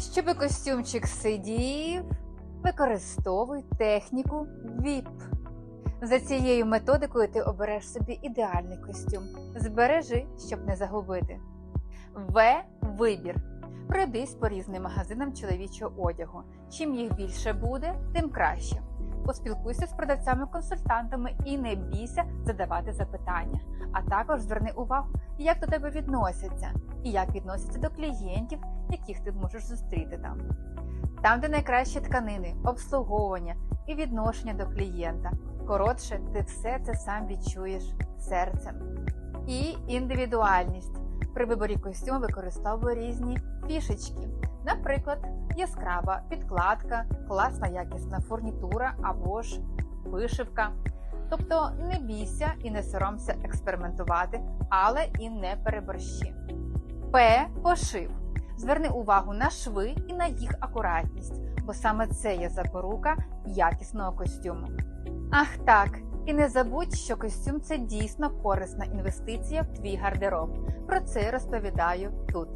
Щоб костюмчик сидів, використовуй техніку VIP. За цією методикою ти обереш собі ідеальний костюм. Збережи, щоб не загубити. В. Вибір. Пройдись по різним магазинам чоловічого одягу. Чим їх більше буде, тим краще. Поспілкуйся з продавцями-консультантами і не бійся задавати запитання. А також зверни увагу, як до тебе відносяться і як відносяться до клієнтів, яких ти можеш зустріти там. Там, де найкращі тканини, обслуговування і відношення до клієнта. Коротше, ти все це сам відчуєш серцем. І індивідуальність. При виборі костюму використовуй різні фішечки. Наприклад, яскрава підкладка, класна якісна фурнітура або ж вишивка. Тобто не бійся і не соромся експериментувати, але і не переборщи. П. Пошив. Зверни увагу на шви і на їх акуратність, бо саме це є запорука якісного костюму. Ах так, і не забудь, що костюм це дійсно корисна інвестиція в твій гардероб. Про це розповідаю тут.